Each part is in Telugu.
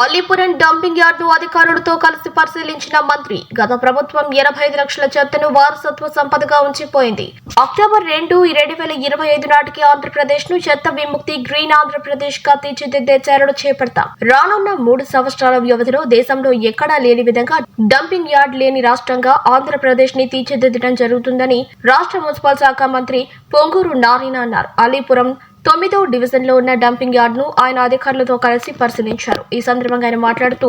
అలీపురం డంపింగ్ యార్డు అధికారులతో కలిసి పరిశీలించిన మంత్రి గత ప్రభుత్వం ఎనభై ఐదు లక్షల చెత్తను వారసత్వ సంపదగా ఉంచిపోయింది. అక్టోబర్ రెండు రెండు వేల ఇరవై ఐదు నాటికి ఆంధ్రప్రదేశ్ను చెత్త విముక్తి గ్రీన్ ఆంధ్రప్రదేశ్గా తీర్చిదిద్దే చర్యలు చేపడతాం. రానున్న మూడు సంవత్సరాల వ్యవధిలో దేశంలో ఎక్కడా లేని విధంగా డంపింగ్ యార్డ్ లేని రాష్ట్రంగా ఆంధ్రప్రదేశ్ని తీర్చిదిద్దడం జరుగుతుందని రాష్ట్ర మున్సిపల్ శాఖ మంత్రి పొంగూరు నారాయణ అన్నారు. అలీపురం తొమ్మిదో డివిజన్లో ఉన్న డంపింగ్ యార్డ్ను ఆయన అధికారులతో కలిసి పరిశీలించారు. ఈ సందర్భంగా ఆయన మాట్లాడుతూ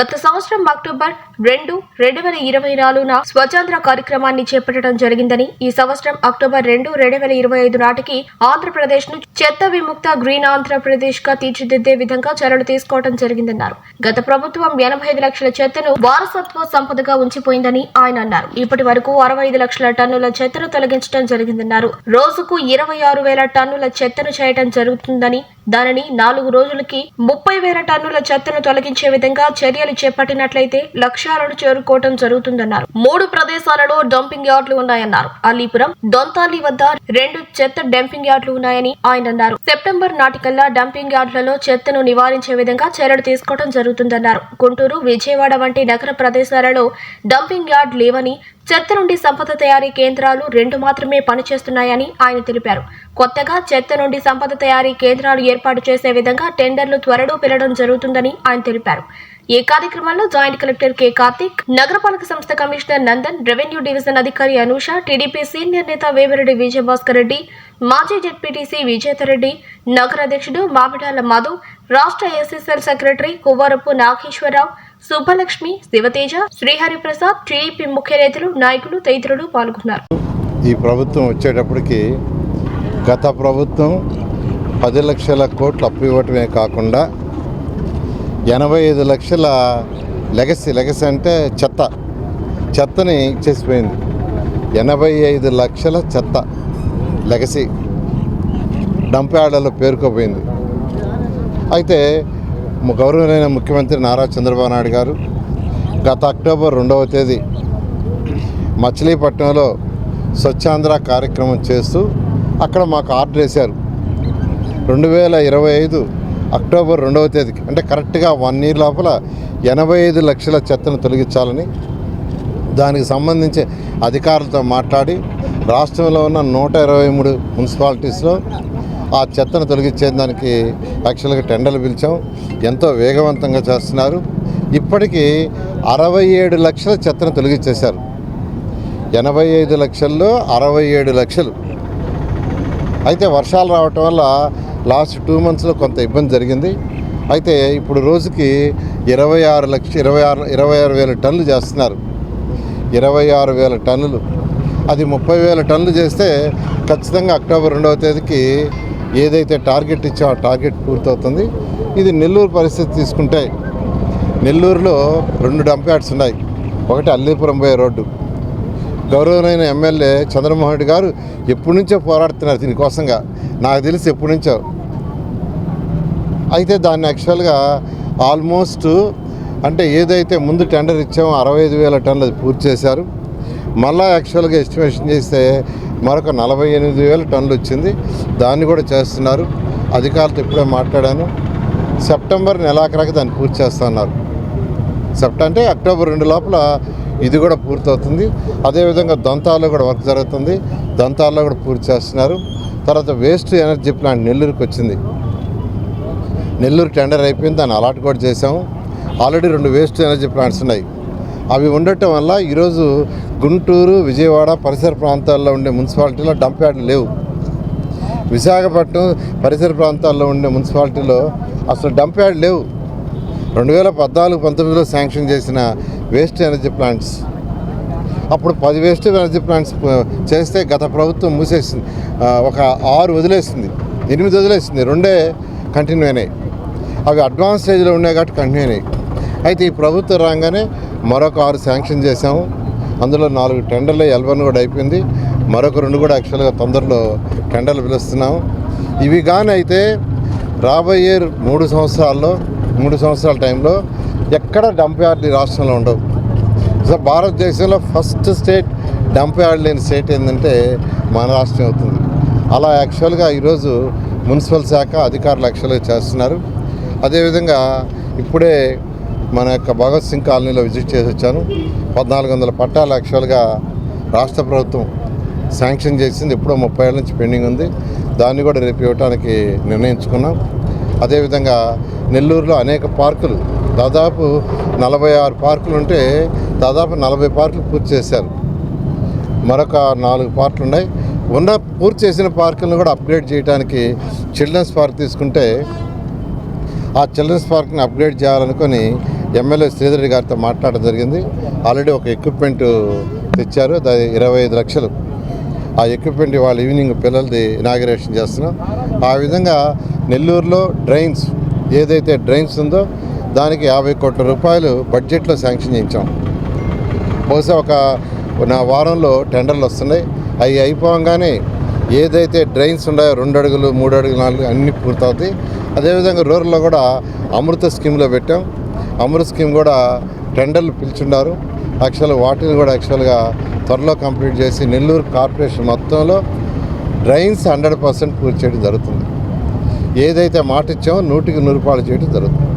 గత సంవత్సరం అక్టోబర్ రెండు రెండు వేల ఇరవై నాలుగున స్వచ్ఛాంధ్ర కార్యక్రమాన్ని చేపట్టడం జరిగిందని ఈ సంవత్సరం అక్టోబర్ రెండు రెండు వేల ఇరవై ఐదు నాటికి ఆంధ్రప్రదేశ్ను చెత్త విముక్త గ్రీన్ ఆంధ్రప్రదేశ్గా తీర్చిదిద్దే విధంగా చర్యలు తీసుకోవడం జరిగిందన్నారు. గత ప్రభుత్వం ఎనభై ఐదు లక్షల చెత్తను వారసత్వ సంపదగా ఉంచిపోయిందని ఆయన అన్నారు. ఇప్పటి వరకు అరవై ఐదు లక్షల టన్నుల చెత్తను తొలగించడం జరిగిందన్నారు. రోజుకు ఇరవై ఆరు వేల టన్నుల చెత్తను చేయడం జరుగుతుందని దానిని నాలుగు రోజులకి ముప్పై వేల టన్నుల చెత్తను తొలగించే విధంగా చర్యలు చేపట్టినట్లయితే లక్ష్యాలను చేరుకోవటం జరుగుతుందన్నారు. మూడు ప్రదేశాలలో డంపింగ్ యార్డులు ఉన్నాయన్నారు. అలీపురం దొంతాలి వద్ద రెండు చెత్త డంపింగ్ యార్డులు ఉన్నాయని ఆయన అన్నారు. సెప్టెంబర్ నాటికల్లా డంపింగ్ యార్డులలో చెత్తను నివారించే విధంగా చర్యలు తీసుకోవడం జరుగుతుందన్నారు. గుంటూరు విజయవాడ వంటి నగర ప్రదేశాలలో డంపింగ్ యార్డ్ లేవని చెత్త నుండి సంపద తయారీ కేంద్రాలు రెండు మాత్రమే పనిచేస్తున్నాయని ఆయన తెలిపారు. కొత్తగా చెత్త నుండి సంపద తయారీ కేంద్రాలు ఏర్పాటు చేసే విధంగా టెండర్లు త్వరలో పిలవడం జరుగుతుందని ఆయన తెలిపారు. ఈ కార్యక్రమంలో జాయింట్ కలెక్టర్ కె. కార్తిక్ నగరపాలక సంస్థ కమిషనర్ నందన్ రెవెన్యూ డివిజన్ అధికారి అనూష టీడీపీ సీనియర్ నేత వేమిరెడ్డి విజయభాస్కర్ రెడ్డి మాజీ జెడ్పీటీసీ విజేతరెడ్డి నగర అధ్యక్షుడు మామిడాల మధు రాష్ట్ర SSL secretary Kuvvarapu Nageswararao Subbalakshmi Sivateja Srihariprasad TDP ముఖ్య నేతలు నాయకులు తదితరులు పాల్గొన్నారు. ఈ ప్రభుత్వం వచ్చేటప్పటికి గత ప్రభుత్వం పది లక్షల కోట్లు అప్పు ఇవ్వటమే కాకుండా ఎనభై ఐదు లక్షల లెగసీ లెగసీ అంటే చెత్త చెత్తని చేసిపోయింది ఎనభై ఐదు లక్షల చెత్త లెగసీ డంప్ యార్డులలో పేరుకోపోయింది. అయితే గౌరవనీయ ముఖ్యమంత్రి నారా చంద్రబాబు నాయుడు గారు గత అక్టోబర్ రెండవ తేదీ మచిలీపట్నంలో స్వచ్ఛాంధ్ర కార్యక్రమం చేస్తూ అక్కడ మాకు ఆర్డర్ వేశారు. రెండు వేల ఇరవై ఐదు అక్టోబర్ రెండవ తేదీకి అంటే కరెక్ట్గా వన్ ఇయర్ లోపల ఎనభై ఐదు లక్షల చెత్తను తొలగించాలని దానికి సంబంధించి అధికారులతో మాట్లాడి రాష్ట్రంలో ఉన్న నూట ఇరవై మూడు మున్సిపాలిటీస్లో ఆ చెత్తను తొలగించేదానికి యాక్చువల్గా టెండర్లు పిలిచాం. ఎంతో వేగవంతంగా చేస్తున్నారు. ఇప్పటికీ అరవై ఏడు లక్షల చెత్తను తొలగించేశారు. ఎనభై ఐదు లక్షల్లో అరవై ఏడు లక్షలు. అయితే వర్షాలు రావటం వల్ల లాస్ట్ టూ మంత్స్లో కొంత ఇబ్బంది జరిగింది. అయితే ఇప్పుడు రోజుకి ఇరవై ఆరు లక్ష ఇరవై ఆరు ఇరవై ఆరు వేల టన్నులు చేస్తున్నారు. ఇరవై ఆరు వేల టన్నులు. అది ముప్పై వేల టన్నులు చేస్తే ఖచ్చితంగా అక్టోబర్ రెండవ తేదీకి ఏదైతే టార్గెట్ ఇచ్చామో ఆ టార్గెట్ పూర్తవుతుంది. ఇది నెల్లూరు పరిస్థితి తీసుకుంటే నెల్లూరులో రెండు డంప్ యార్డ్స్ ఉన్నాయి. ఒకటి అల్లీపురం పోయే రోడ్డు. గౌరవమైన ఎమ్మెల్యే చంద్రమోహన్ రెడ్డి గారు ఎప్పటి నుంచో పోరాడుతున్నారు దీనికోసంగా. నాకు తెలిసి ఎప్పటి నుంచో. అయితే దాన్ని యాక్చువల్గా ఆల్మోస్ట్ అంటే ఏదైతే ముందు టెండర్ ఇచ్చామో అరవై ఐదు వేల టన్నులు పూర్తి చేశారు. మళ్ళీ యాక్చువల్గా ఎస్టిమేషన్ చేస్తే మరొక నలభై ఎనిమిది వేల టన్నులు వచ్చింది. దాన్ని కూడా చేస్తున్నారు. అధికారులతో ఇప్పుడే మాట్లాడాను. సెప్టెంబర్ నెలాఖరాకి దాన్ని పూర్తి చేస్తున్నారు సెప్ట అంటే అక్టోబర్ రెండు లోపల ఇది కూడా పూర్తవుతుంది. అదేవిధంగా దంతాల్లో కూడా వర్క్ జరుగుతుంది. దంతాల్లో కూడా పూర్తి చేస్తున్నారు. తర్వాత వేస్ట్ ఎనర్జీ ప్లాంట్ నెల్లూరుకి వచ్చింది. నెల్లూరు టెండర్ అయిపోయింది. దాన్ని అలాట్ కూడా చేసాము ఆల్రెడీ రెండు వేస్ట్ ఎనర్జీ ప్లాంట్స్ ఉన్నాయి. అవి ఉండటం వల్ల ఈరోజు గుంటూరు విజయవాడ పరిసర ప్రాంతాల్లో ఉండే మున్సిపాలిటీలో డంప్ యార్డ్లు లేవు. విశాఖపట్నం పరిసర ప్రాంతాల్లో ఉండే మున్సిపాలిటీలో అసలు డంప్ యార్డ్ లేవు. రెండు వేల పద్నాలుగు పంతొమ్మిదిలో శాంక్షన్ చేసిన వేస్ట్ ఎనర్జీ ప్లాంట్స్. అప్పుడు పది వేస్ట్ ఎనర్జీ ప్లాంట్స్ చేస్తే గత ప్రభుత్వం మూసేసింది. ఒక ఆరు వదిలేసింది. ఎనిమిది వదిలేసింది. రెండే కంటిన్యూ అయినాయి. అవి అడ్వాన్స్ స్టేజ్లో ఉన్నాయి కాబట్టి కంటిన్యూ అయినాయి. అయితే ఈ ప్రభుత్వం రాగానే మరొక ఆరు శాంక్షన్ చేశాము. అందులో నాలుగు టెండర్లు ఎల్వన్ కూడా అయిపోయింది. మరొక రెండు కూడా యాక్చువల్గా తొందరలో టెండర్లు పిలుస్తున్నాము. ఇవి కానీ అయితే రాబోయే మూడు సంవత్సరాల్లో మూడు సంవత్సరాల టైంలో ఎక్కడ డంప్ యార్డ్ రాష్ట్రంలో ఉండవు. సో భారతదేశంలో ఫస్ట్ స్టేట్ డంప్ యార్డ్ లేని స్టేట్ ఏంటంటే మన రాష్ట్రం అవుతుంది. అలా యాక్చువల్గా ఈరోజు మున్సిపల్ శాఖ అధికారులు యాక్చువల్గా చేస్తున్నారు. అదేవిధంగా ఇప్పుడే మన యొక్క భగత్ సింగ్ కాలనీలో విజిట్ చేసి వచ్చాను. పద్నాలుగు వందల పట్టాలు యాక్చువల్గా రాష్ట్ర ప్రభుత్వం శాంక్షన్ చేసింది. ఎప్పుడో ముప్పై ఏళ్ళ నుంచి పెండింగ్ ఉంది. దాన్ని కూడా రేపు ఇవ్వడానికి నిర్ణయించుకున్నాం. అదేవిధంగా నెల్లూరులో అనేక పార్కులు దాదాపు నలభై ఆరు పార్కులు ఉంటే దాదాపు నలభై పార్కులు పూర్తి చేశారు. మరొక నాలుగు పార్కులు ఉన్నాయి. ఉన్న పూర్తి చేసిన పార్కులను కూడా అప్గ్రేడ్ చేయడానికి చిల్డ్రన్స్ పార్క్ తీసుకుంటే ఆ చిల్డ్రన్స్ పార్క్ని అప్గ్రేడ్ చేయాలనుకొని ఎమ్మెల్యే శ్రీధర్ గారితో మాట్లాడడం జరిగింది. ఆల్రెడీ ఒక ఎక్విప్మెంట్ తెచ్చారు. దాని ఇరవై ఐదు లక్షలు. ఆ ఎక్విప్మెంట్ ఇవాళ ఈవినింగ్ పిల్లలది ఇనాగరేషన్ చేస్తున్నాం. ఆ విధంగా నెల్లూరులో డ్రైన్స్ ఏదైతే డ్రైన్స్ ఉందో దానికి యాభై కోట్ల రూపాయలు బడ్జెట్లో శాంక్షన్ చేయించాం. బహుశా ఒక నా వారంలో టెండర్లు వస్తున్నాయి. అవి అయిపోగానే ఏదైతే డ్రైన్స్ ఉన్నాయో రెండు అడుగులు మూడు అడుగులు నాలుగు అన్నీ పూర్తవుతాయి. అదేవిధంగా రూరల్లో కూడా అమృత స్కీమ్లో పెట్టాం. అమృత్ స్కీమ్ కూడా టెండర్లు పిలిచున్నారు యాక్చువల్గా వాటిని కూడా యాక్చువల్గా త్వరలో కంప్లీట్ చేసి నెల్లూరు కార్పొరేషన్ మొత్తంలో డ్రైన్స్ హండ్రెడ్ పర్సెంట్ పూర్తి చేయడం జరుగుతుంది. ఏదైతే మాట ఇచ్చామో నూటికి నూరుపాలు చేయడం జరుగుతుంది.